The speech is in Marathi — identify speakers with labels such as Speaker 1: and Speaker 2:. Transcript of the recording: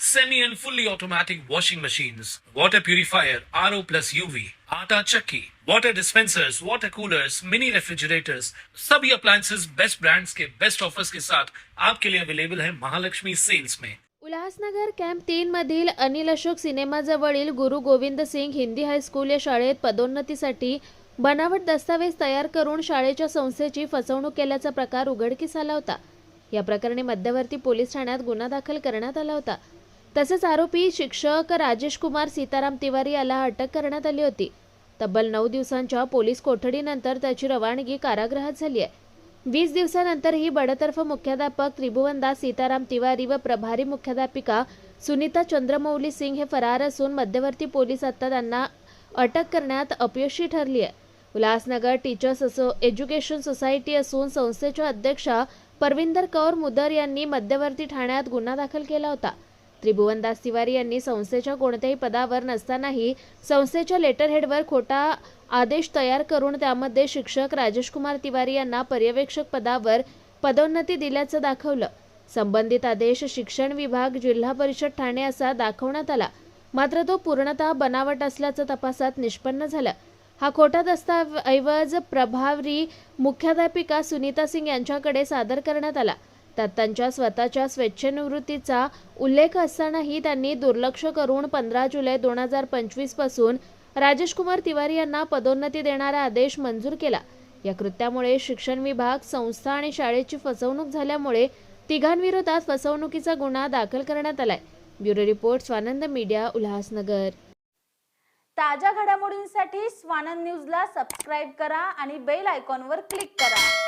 Speaker 1: semi and fully automatic washing machines, water purifier, RO plus UV, आटा चक्की, water dispensers, water coolers, mini refrigerators, सभी appliances बेस्ट brands के बेस्ट ऑफर्स के साथ आपके लिए अवेलेबल है महालक्ष्मी सेल्स में
Speaker 2: उल्हासनगर कॅम्प तीन मधील अनिल अशोक सिनेमाजवळील गुरु गोविंद सिंग हिंदी हायस्कूल या शाळेत पदोन्नतीसाठी बनावट दस्तावेज तयार करून शाळेच्या संस्थेची फसवणूक केल्याचा प्रकार उघडकीस आला होता. या प्रकरणी मध्यवर्ती पोलीस ठाण्यात गुन्हा दाखल करण्यात आला होता. तसेच आरोपी शिक्षक राजेश कुमार सीताराम तिवारी याला अटक करण्यात आली होती. तब्बल नऊ दिवसांच्या पोलीस कोठडीनंतर त्याची रवानगी कारागृहात झाली आहे. वीस दिवसानंतर ही बडतर्फ मुख्याध्यापक त्रिभुवनदास सीताराम तिवारी व प्रभारी मुख्याध्यापिका सुनीता चंद्रमौली सिंग हे फरार असून मध्यवर्ती पोलीस आता त्यांना अटक करण्यात अपयशी ठरली आहे. उल्हासनगर टीचर्स असो एज्युकेशन सोसायटी असून संस्थेच्या अध्यक्षा परविंदर कौर मुदर यांनी मध्यवर्ती ठाण्यात गुन्हा दाखल केला होता. त्रिभुवनदास तिवारी यांनी संस्थेच्या कोणत्याही पदावर नसतानाही संस्थेच्या लेटरहेडवर खोटा आदेश तयार करून त्यामध्ये शिक्षक राजेश कुमार तिवारी यांना पर्यवेक्षक पदावर पदोन्नती दिल्याचं दाखवलं. संबंधित आदेश शिक्षण विभाग जिल्हा परिषद ठाणे असा दाखवण्यात आला. मात्र तो पूर्णतः बनावट असल्याचं तपासात निष्पन्न झालं. हा खोटा दस्ताऐवज प्रभारी मुख्याध्यापिका सुनीता सिंग यांच्याकडे सादर करण्यात आला. त्यात त्यांच्या स्वतःच्या स्वेच्छेनिवृत्तीचा उल्लेख असतानाही त्यांनी दुर्लक्ष करून पंधरा जुलै दोन हजार पंचवीसपासून राजेश कुमार तिवारी यांना पदोन्नती देणारा आदेश मंजूर केला. या कृत्यामुळे शिक्षण विभाग संस्था आणि शाळेची फसवणूक झाल्यामुळे तिघांविरोधात फसवणुकीचा गुन्हा दाखल करण्यात आलाय. Bureau report Swanand media Ulhasnagar.
Speaker 3: ताज्या घडामोडींसाठी स्वानंद न्यूजला सबस्क्राईब करा आणि बेल आयकॉनवर क्लिक करा.